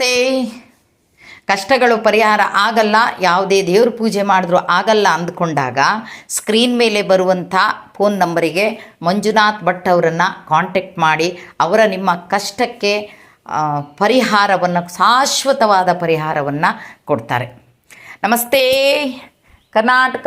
ಮತ್ತೆ ಕಷ್ಟಗಳು ಪರಿಹಾರ ಆಗಲ್ಲ, ಯಾವುದೇ ದೇವ್ರ ಪೂಜೆ ಮಾಡಿದ್ರು ಆಗಲ್ಲ ಅಂದ್ಕೊಂಡಾಗ ಸ್ಕ್ರೀನ್ ಮೇಲೆ ಬರುವಂಥ ಫೋನ್ ನಂಬರಿಗೆ ಮಂಜುನಾಥ್ ಭಟ್ ಅವರನ್ನು ಕಾಂಟ್ಯಾಕ್ಟ್ ಮಾಡಿ ಅವರ ನಿಮ್ಮ ಕಷ್ಟಕ್ಕೆ ಪರಿಹಾರವನ್ನು, ಶಾಶ್ವತವಾದ ಪರಿಹಾರವನ್ನು ಕೊಡ್ತಾರೆ. ನಮಸ್ತೆ, ಕರ್ನಾಟಕ!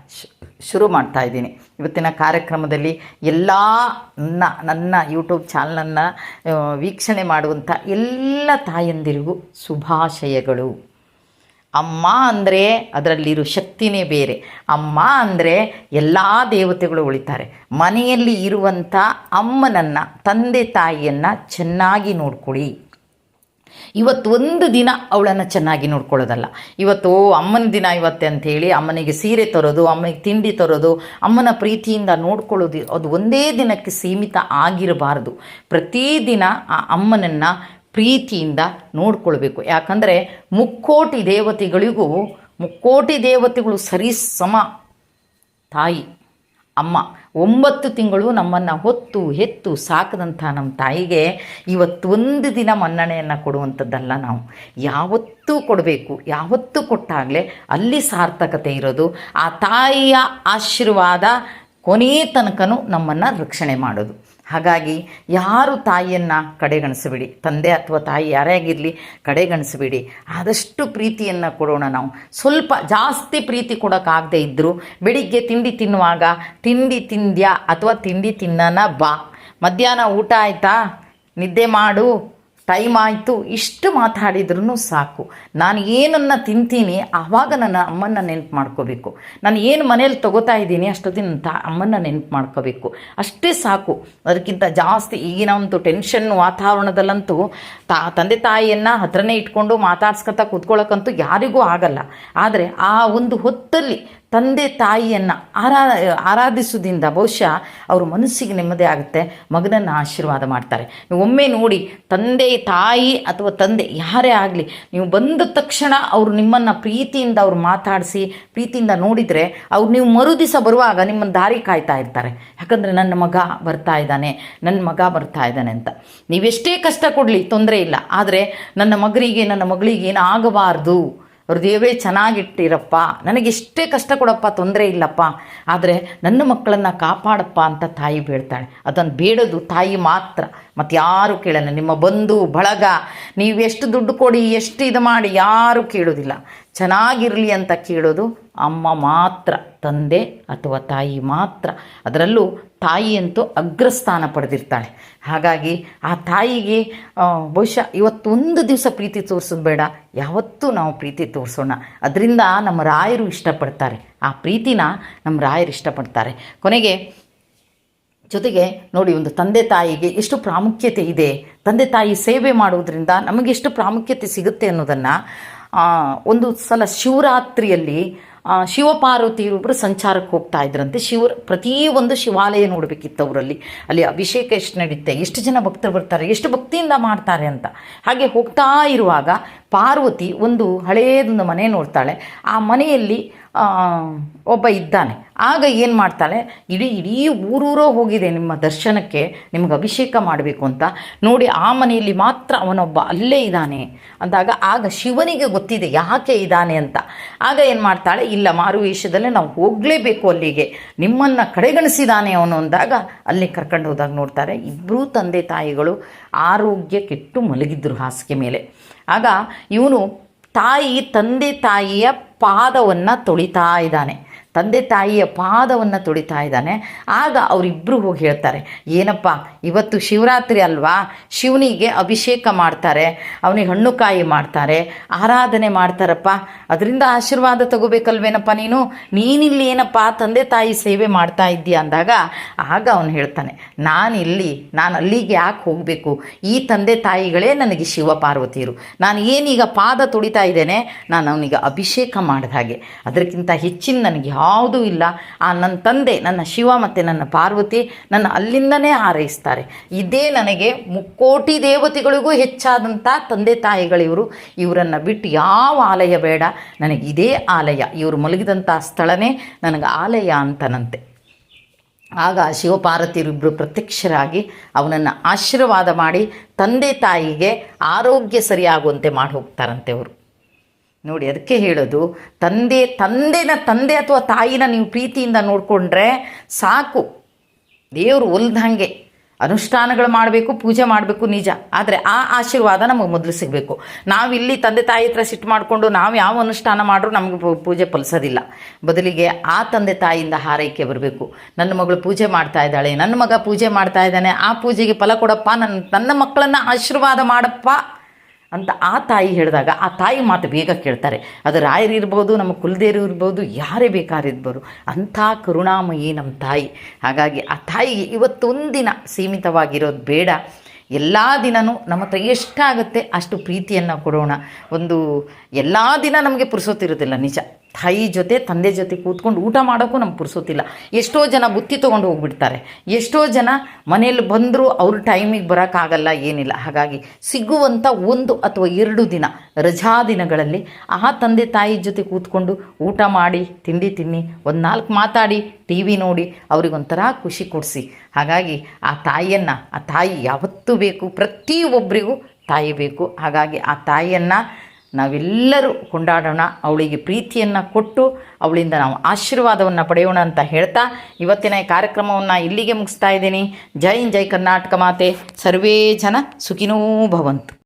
ಶುರು ಮಾಡ್ತಾ ಇದ್ದೀನಿ. ಇವತ್ತಿನ ಕಾರ್ಯಕ್ರಮದಲ್ಲಿ ಎಲ್ಲ ನನ್ನ ನನ್ನ ಯೂಟ್ಯೂಬ್ ಚಾನಲನ್ನು ವೀಕ್ಷಣೆ ಮಾಡುವಂಥ ಎಲ್ಲ ತಾಯಂದಿರಿಗೂ ಶುಭಾಶಯಗಳು. ಅಮ್ಮ ಅಂದರೆ ಅದರಲ್ಲಿರೋ ಶಕ್ತಿನೇ ಬೇರೆ. ಅಮ್ಮ ಅಂದರೆ ಎಲ್ಲ ದೇವತೆಗಳು ಉಳಿತಾರೆ. ಮನೆಯಲ್ಲಿ ಇರುವಂಥ ಅಮ್ಮನನ್ನು, ತಂದೆ ತಾಯಿಯನ್ನು ಚೆನ್ನಾಗಿ ನೋಡ್ಕೊಳ್ಳಿ. ಇವತ್ತು ಒಂದು ದಿನ ಅವಳನ್ನು ಚೆನ್ನಾಗಿ ನೋಡ್ಕೊಳ್ಳೋದಲ್ಲ. ಇವತ್ತು ಅಮ್ಮನ ದಿನ ಇವತ್ತೆ ಅಂಥೇಳಿ ಅಮ್ಮನಿಗೆ ಸೀರೆ ತರೋದು, ಅಮ್ಮನಿಗೆ ತಿಂಡಿ ತರೋದು, ಅಮ್ಮನ ಪ್ರೀತಿಯಿಂದ ನೋಡ್ಕೊಳ್ಳೋದು, ಅದು ಒಂದೇ ದಿನಕ್ಕೆ ಸೀಮಿತ ಆಗಿರಬಾರ್ದು. ಪ್ರತಿದಿನ ಆ ಅಮ್ಮನನ್ನು ಪ್ರೀತಿಯಿಂದ ನೋಡ್ಕೊಳ್ಬೇಕು. ಯಾಕಂದರೆ ಮುಕ್ಕೋಟಿ ದೇವತೆಗಳಿಗೂ, ಮುಕ್ಕೋಟಿ ದೇವತೆಗಳು ಸರಿ ಸಮ ತಾಯಿ. ಅಮ್ಮ. ಒಂಬತ್ತು ತಿಂಗಳು ನಮ್ಮನ್ನು ಹೊತ್ತು ಹೆತ್ತು ಸಾಕದಂಥ ನಮ್ಮ ತಾಯಿಗೆ ಇವತ್ತೊಂದು ದಿನ ಮನ್ನಣೆಯನ್ನು ಕೊಡುವಂಥದ್ದಲ್ಲ ನಾವು. ಯಾವತ್ತೂ ಕೊಡಬೇಕು, ಯಾವತ್ತೂ ಕೊಟ್ಟಾಗಲೇ ಅಲ್ಲಿ ಸಾರ್ಥಕತೆ ಇರೋದು, ಆ ತಾಯಿಯ ಆಶೀರ್ವಾದ ಕೊನೆಯ ತನಕನೂ ನಮ್ಮನ್ನು ರಕ್ಷಣೆ ಮಾಡೋದು. ಹಾಗಾಗಿ ಯಾರು ತಾಯಿಯನ್ನು ಕಡೆಗಣಿಸಬೇಡಿ. ತಂದೆ ಅಥವಾ ತಾಯಿ ಯಾರೇ ಆಗಿರಲಿ ಕಡೆಗಣಿಸಬೇಡಿ. ಆದಷ್ಟು ಪ್ರೀತಿಯನ್ನು ಕೊಡೋಣ ನಾವು. ಸ್ವಲ್ಪ ಜಾಸ್ತಿ ಪ್ರೀತಿ ಕೊಡೋಕ್ಕಾಗದೇ ಇದ್ದರೂ ಬೆಳಿಗ್ಗೆ ತಿಂಡಿ ತಿನ್ನುವಾಗ, ತಿಂಡಿ ತಿಂದ್ಯಾ ಅಥವಾ ತಿಂಡಿ ತಿನ್ನನ ಬಾ. ಮಧ್ಯಾಹ್ನ ಊಟ ಆಯಿತಾ? ನಿದ್ದೆ ಮಾಡು. ಟೈಮ್ ಆಯಿತು, ಇಷ್ಟು ಮಾತಾಡಿದ್ರೂ ಸಾಕು. ನಾನು ಏನನ್ನು ತಿಂತೀನಿ, ಆವಾಗ ನನ್ನ ಅಮ್ಮನ ನೆನಪು ಮಾಡ್ಕೋಬೇಕು. ನಾನು ಏನು ಮನೇಲಿ ತೊಗೋತಾ ಇದ್ದೀನಿ, ಅಷ್ಟೊತ್ತಿನ ತ ಅಮ್ಮನ ನೆನಪು ಮಾಡ್ಕೋಬೇಕು. ಅಷ್ಟೇ ಸಾಕು. ಅದಕ್ಕಿಂತ ಜಾಸ್ತಿ ಈಗಿನ ಒಂದು ಟೆನ್ಷನ್ ವಾತಾವರಣದಲ್ಲಂತೂ ತಾ, ತಂದೆ ತಾಯಿಯನ್ನು ಹತ್ರನೇ ಇಟ್ಕೊಂಡು ಮಾತಾಡ್ಸ್ಕೊತಾ ಕೂತ್ಕೊಳ್ಳೋಕ್ಕಂತೂ ಯಾರಿಗೂ ಆಗಲ್ಲ. ಆದರೆ ಆ ಒಂದು ಹೊತ್ತಲ್ಲಿ ತಂದೆ ತಾಯಿಯನ್ನು ಆರಾ ಆರಾಧಿಸೋದ್ರಿಂದ ಬಹುಶಃ ಅವ್ರ ಮನಸ್ಸಿಗೆ ನೆಮ್ಮದಿ ಆಗುತ್ತೆ, ಮಗನನ್ನು ಆಶೀರ್ವಾದ ಮಾಡ್ತಾರೆ. ನೀವು ಒಮ್ಮೆ ನೋಡಿ ತಂದೆ ತಾಯಿ ಅಥವಾ ತಂದೆ ಯಾರೇ ಆಗಲಿ, ನೀವು ಬಂದ ತಕ್ಷಣ ಅವರು ನಿಮ್ಮನ್ನು ಪ್ರೀತಿಯಿಂದ ಅವ್ರು ಮಾತಾಡಿಸಿ, ಪ್ರೀತಿಯಿಂದ ನೋಡಿದರೆ ಅವ್ರು ನೀವು ಮರು ದಿವಸ ಬರುವಾಗ ನಿಮ್ಮನ್ನು ದಾರಿ ಕಾಯ್ತಾ ಇರ್ತಾರೆ. ಯಾಕಂದರೆ ನನ್ನ ಮಗ ಬರ್ತಾ ಇದ್ದಾನೆ ನನ್ನ ಮಗ ಬರ್ತಾ ಇದ್ದಾನೆ ಅಂತ. ನೀವೆಷ್ಟೇ ಕಷ್ಟ ಕೊಡಲಿ, ತೊಂದರೆ ಇಲ್ಲ. ಆದರೆ ನನ್ನ ಮಗನಿಗೆ ನನ್ನ ಮಗಳಿಗೆ ಏನು ದೇವರೇ ಚೆನ್ನಾಗಿಟ್ಟಿರಪ್ಪ. ನನಗೆಷ್ಟೇ ಕಷ್ಟ ಕೊಡಪ್ಪ, ತೊಂದರೆ ಇಲ್ಲಪ್ಪ. ಆದರೆ ನನ್ನ ಮಕ್ಕಳನ್ನು ಕಾಪಾಡಪ್ಪ ಅಂತ ತಾಯಿ ಬೇಡ್ತಾಳೆ. ಅದನ್ನು ಬೇಡೋದು ತಾಯಿ ಮಾತ್ರ. ಮತ್ತು ಯಾರು ಕೇಳಲ್ಲ. ನಿಮ್ಮ ಬಂಧು, ಬಳಗ, ನೀವು ಎಷ್ಟು ದುಡ್ಡು ಕೊಡಿ, ಎಷ್ಟು ಇದು ಮಾಡಿ ಯಾರೂ ಕೇಳೋದಿಲ್ಲ. ಚೆನ್ನಾಗಿರಲಿ ಅಂತ ಕೇಳೋದು ಅಮ್ಮ ಮಾತ್ರ, ತಂದೆ ಅಥವಾ ತಾಯಿ ಮಾತ್ರ, ಅದರಲ್ಲೂ ತಾಯಿಯಂತೂ ಅಗ್ರಸ್ಥಾನ ಪಡೆದಿರ್ತಾಳೆ. ಹಾಗಾಗಿ ಆ ತಾಯಿಗೆ ಬಹುಶಃ ಇವತ್ತೊಂದು ದಿವಸ ಪ್ರೀತಿ ತೋರಿಸೋದು ಬೇಡ, ಯಾವತ್ತೂ ನಾವು ಪ್ರೀತಿ ತೋರಿಸೋಣ. ಅದರಿಂದ ನಮ್ಮ ರಾಯರು ಇಷ್ಟಪಡ್ತಾರೆ. ಆ ಪ್ರೀತಿನ ನಮ್ಮ ರಾಯರು ಇಷ್ಟಪಡ್ತಾರೆ. ಕೊನೆಗೆ, ಜೊತೆಗೆ ನೋಡಿ, ಒಂದು ತಂದೆ ತಾಯಿಗೆ ಎಷ್ಟು ಪ್ರಾಮುಖ್ಯತೆ ಇದೆ. ತಂದೆ ತಾಯಿ ಸೇವೆ ಮಾಡುವುದರಿಂದ ನಮಗೆಷ್ಟು ಪ್ರಾಮುಖ್ಯತೆ ಸಿಗುತ್ತೆ ಅನ್ನೋದನ್ನು ಒಂದು ಸಲ ಶಿವರಾತ್ರಿಯಲ್ಲಿ ಶಿವಪಾರ್ವತಿಯೊಬ್ಬರು ಸಂಚಾರಕ್ಕೆ ಹೋಗ್ತಾ ಇದ್ರಂತೆ. ಶಿವ ಪ್ರತಿಯೊಂದು ಶಿವಾಲಯ ನೋಡಬೇಕಿತ್ತು ಅವರಲ್ಲಿ. ಅಲ್ಲಿ ಅಭಿಷೇಕ ಎಷ್ಟು ನಡೀತೆ, ಎಷ್ಟು ಜನ ಭಕ್ತರು ಬರ್ತಾರೆ, ಎಷ್ಟು ಭಕ್ತಿಯಿಂದ ಮಾಡ್ತಾರೆ ಅಂತ. ಹಾಗೆ ಹೋಗ್ತಾ ಇರುವಾಗ ಪಾರ್ವತಿ ಒಂದು ಹಳೆಯದೊಂದು ಮನೆ ನೋಡ್ತಾಳೆ. ಆ ಮನೆಯಲ್ಲಿ ಒಬ್ಬ ಇದ್ದಾನೆ. ಆಗ ಏನು ಮಾಡ್ತಾಳೆ? ಇಡೀ ಇಡೀ ಊರೂರೋ ಹೋಗಿದೆ ನಿಮ್ಮ ದರ್ಶನಕ್ಕೆ, ನಿಮ್ಗೆ ಅಭಿಷೇಕ ಮಾಡಬೇಕು ಅಂತ. ನೋಡಿ, ಆ ಮನೆಯಲ್ಲಿ ಮಾತ್ರ ಅವನೊಬ್ಬ ಅಲ್ಲೇ ಇದ್ದಾನೆ ಅಂದಾಗ ಆಗ ಶಿವನಿಗೆ ಗೊತ್ತಿದೆ ಯಾಕೆ ಇದ್ದಾನೆ ಅಂತ. ಆಗ ಏನು ಮಾಡ್ತಾಳೆ? ಇಲ್ಲ, ಮಾರುವೇಷದಲ್ಲೇ ನಾವು ಹೋಗಲೇಬೇಕು ಅಲ್ಲಿಗೆ. ನಿಮ್ಮನ್ನು ಕಡೆಗಣಿಸಿದಾನೆ ಅವನು ಅಂದಾಗ ಅಲ್ಲಿ ಕರ್ಕೊಂಡು ಹೋದಾಗ ನೋಡ್ತಾರೆ ಇಬ್ಬರೂ ತಂದೆ ತಾಯಿಗಳು ಆರೋಗ್ಯ ಕೆಟ್ಟು ಮಲಗಿದ್ರು ಹಾಸಿಗೆ ಮೇಲೆ. ಆಗ ಇವನು ತಾಯಿ ತಂದೆ ತಾಯಿಯ ಪಾದವನ್ನು ತೊಳಿತಾ ಇದ್ದಾನೆ. ತಂದೆ ತಾಯಿಯ ಪಾದವನ್ನು ತೊಳಿತಾ ಇದ್ದಾನೆ. ಆಗ ಅವರಿಬ್ಬರು ಹೋಗಿ ಹೇಳ್ತಾರೆ, ಏನಪ್ಪ, ಇವತ್ತು ಶಿವರಾತ್ರಿ ಅಲ್ವಾ? ಶಿವನಿಗೆ ಅಭಿಷೇಕ ಮಾಡ್ತಾರೆ, ಅವನಿಗೆ ಹಣ್ಣು ಕಾಯಿ ಮಾಡ್ತಾರೆ, ಆರಾಧನೆ ಮಾಡ್ತಾರಪ್ಪ. ಅದರಿಂದ ಆಶೀರ್ವಾದ ತಗೋಬೇಕಲ್ವೇನಪ್ಪ ನೀನು? ನೀನಿಲ್ಲಿ ಏನಪ್ಪ ತಂದೆ ತಾಯಿ ಸೇವೆ ಮಾಡ್ತಾ ಇದ್ದೀಯ? ಅಂದಾಗ ಆಗ ಅವನು ಹೇಳ್ತಾನೆ, ನಾನಿಲ್ಲಿ, ನಾನು ಅಲ್ಲಿಗೆ ಯಾಕೆ ಹೋಗಬೇಕು? ಈ ತಂದೆ ತಾಯಿಗಳೇ ನನಗೆ ಶಿವ ಪಾರ್ವತಿಯರು ನಾನು ಏನೀಗ ಪಾದ ತೊಳಿತಾ ಇದ್ದೇನೆ, ನಾನು ಅವನಿಗೆ ಅಭಿಷೇಕ ಮಾಡಿದ ಹಾಗೆ. ಅದಕ್ಕಿಂತ ಹೆಚ್ಚಿನ ನನಗೆ ಯಾವುದೂ ಇಲ್ಲ. ಆ ನನ್ನ ತಂದೆ, ನನ್ನ ಶಿವ ಮತ್ತು ನನ್ನ ಪಾರ್ವತಿ ನನ್ನ ಅಲ್ಲಿಂದನೇ ಹಾರೈಸ್ತಾರೆ. ಇದೇ ನನಗೆ ಮುಕ್ಕೋಟಿ ದೇವತೆಗಳಿಗೂ ಹೆಚ್ಚಾದಂಥ ತಂದೆ ತಾಯಿಗಳಿವರು. ಇವರನ್ನು ಬಿಟ್ಟು ಯಾವ ಆಲಯ ಬೇಡ. ನನಗೆ ಇದೇ ಆಲಯ. ಇವರು ಮಲಗಿದಂಥ ಸ್ಥಳನೇ ನನಗೆ ಆಲಯ ಅಂತನಂತೆ. ಆಗ ಶಿವಪಾರ್ವತಿಯರಿಬ್ಬರು ಪ್ರತ್ಯಕ್ಷರಾಗಿ ಅವನನ್ನು ಆಶೀರ್ವಾದ ಮಾಡಿ ತಂದೆ ತಾಯಿಗೆ ಆರೋಗ್ಯ ಸರಿಯಾಗುವಂತೆ ಮಾಡಿ ಹೋಗ್ತಾರಂತೆ ಅವರು ನೋಡಿ, ಅದಕ್ಕೆ ಹೇಳೋದು, ತಂದೆ, ತಂದೆನ ತಂದೆ ಅಥವಾ ತಾಯಿನ ನೀವು ಪ್ರೀತಿಯಿಂದ ನೋಡಿಕೊಂಡ್ರೆ ಸಾಕು. ದೇವರು ಒಲ್ದಂಗೆ ಅನುಷ್ಠಾನಗಳು ಮಾಡಬೇಕು, ಪೂಜೆ ಮಾಡಬೇಕು ನಿಜ. ಆದರೆ ಆ ಆಶೀರ್ವಾದ ನಮಗೆ ಮೊದಲು ಸಿಗಬೇಕು. ನಾವಿಲ್ಲಿ ತಂದೆ, ತಾಯಿ ಹತ್ರ ಸಿಟ್ಟು ಮಾಡಿಕೊಂಡು ನಾವು ಯಾವ ಅನುಷ್ಠಾನ ಮಾಡಿದ್ರೂ ನಮಗೆ ಪೂಜೆ ಫಲಿಸೋದಿಲ್ಲ. ಬದಲಿಗೆ ಆ ತಂದೆ, ತಾಯಿಯಿಂದ ಹಾರೈಕೆ ಬರಬೇಕು. ನನ್ನ ಮಗಳು ಪೂಜೆ ಮಾಡ್ತಾ ಇದ್ದಾಳೆ, ನನ್ನ ಮಗ ಪೂಜೆ ಮಾಡ್ತಾ ಇದ್ದಾನೆ, ಆ ಪೂಜೆಗೆ ಫಲ ಕೊಡಪ್ಪ ನನ್ನ ನನ್ನ ಮಕ್ಕಳನ್ನು ಆಶೀರ್ವಾದ ಮಾಡಪ್ಪ. ಅಂತ ಆ ತಾಯಿ ಹೇಳಿದಾಗ ಆ ತಾಯಿ ಮಾತು ಬೇಗ ಕೇಳ್ತಾರೆ. ಅದು ರಾಯರು ಇರ್ಬೋದು, ನಮ್ಮ ಕುಲದೇರು ಇರ್ಬೋದು, ಯಾರೇ ಬೇಕಾರಿರ್ಬೋದು, ಅಂಥ ಕರುಣಾಮಯಿ ನಮ್ಮ ತಾಯಿ. ಹಾಗಾಗಿ ಆ ತಾಯಿಗೆ ಇವತ್ತೊಂದಿನ ಸೀಮಿತವಾಗಿರೋದು ಬೇಡ. ಎಲ್ಲ ದಿನವೂ ನಮ್ಮ ಹತ್ರ ಎಷ್ಟಾಗುತ್ತೆ ಅಷ್ಟು ಪ್ರೀತಿಯನ್ನು ಕೊಡೋಣ. ಒಂದು ಎಲ್ಲ ದಿನ ನಮಗೆ ಪುರುಸೋತಿರೋದಿಲ್ಲ ನಿಜ. ತಾಯಿ ಜೊತೆ, ತಂದೆ ಜೊತೆ ಕೂತ್ಕೊಂಡು ಊಟ ಮಾಡೋಕ್ಕೂ ನಮ್ಗೆ ಪುರ್ಸೋತಿಲ್ಲ ಎಷ್ಟೋ ಜನ ಬುತ್ತಿ ತೊಗೊಂಡು ಹೋಗ್ಬಿಡ್ತಾರೆ. ಎಷ್ಟೋ ಜನ ಮನೇಲಿ ಬಂದರೂ ಅವ್ರ ಟೈಮಿಗೆ ಬರೋಕ್ಕಾಗಲ್ಲ, ಏನಿಲ್ಲ. ಹಾಗಾಗಿ ಸಿಗುವಂಥ ಒಂದು ಅಥವಾ ಎರಡು ದಿನ, ರಜಾ ದಿನಗಳಲ್ಲಿ ಆ ತಂದೆ ತಾಯಿ ಜೊತೆ ಕೂತ್ಕೊಂಡು ಊಟ ಮಾಡಿ, ತಿಂಡಿ ತಿನ್ನಿ, ಒಂದು ನಾಲ್ಕು ಮಾತಾಡಿ ಟಿ ವಿ ನೋಡಿ, ಅವ್ರಿಗೊಂಥರ ಖುಷಿ ಕೊಡಿಸಿ. ಹಾಗಾಗಿ ಆ ತಾಯಿಯನ್ನು, ಆ ತಾಯಿ ಯಾವತ್ತೂ ಬೇಕು, ಪ್ರತಿಯೊಬ್ಬರಿಗೂ ತಾಯಿ ಬೇಕು. ಹಾಗಾಗಿ ಆ ತಾಯಿಯನ್ನು ನಾವೆಲ್ಲರೂ ಕೊಂಡಾಡೋಣ. ಅವಳಿಗೆ ಪ್ರೀತಿಯನ್ನು ಕೊಟ್ಟು ಅವಳಿಂದ ನಾವು ಆಶೀರ್ವಾದವನ್ನು ಪಡೆಯೋಣ ಅಂತ ಹೇಳ್ತಾ ಇವತ್ತಿನ ಕಾರ್ಯಕ್ರಮವನ್ನು ಇಲ್ಲಿಗೆ ಮುಗಿಸ್ತಾ ಇದ್ದೀನಿ. ಜೈ ಜೈ ಕರ್ನಾಟಕ ಮಾತೆ. ಸರ್ವೇ ಜನ ಸುಖಿನೋ ಭವಂತು.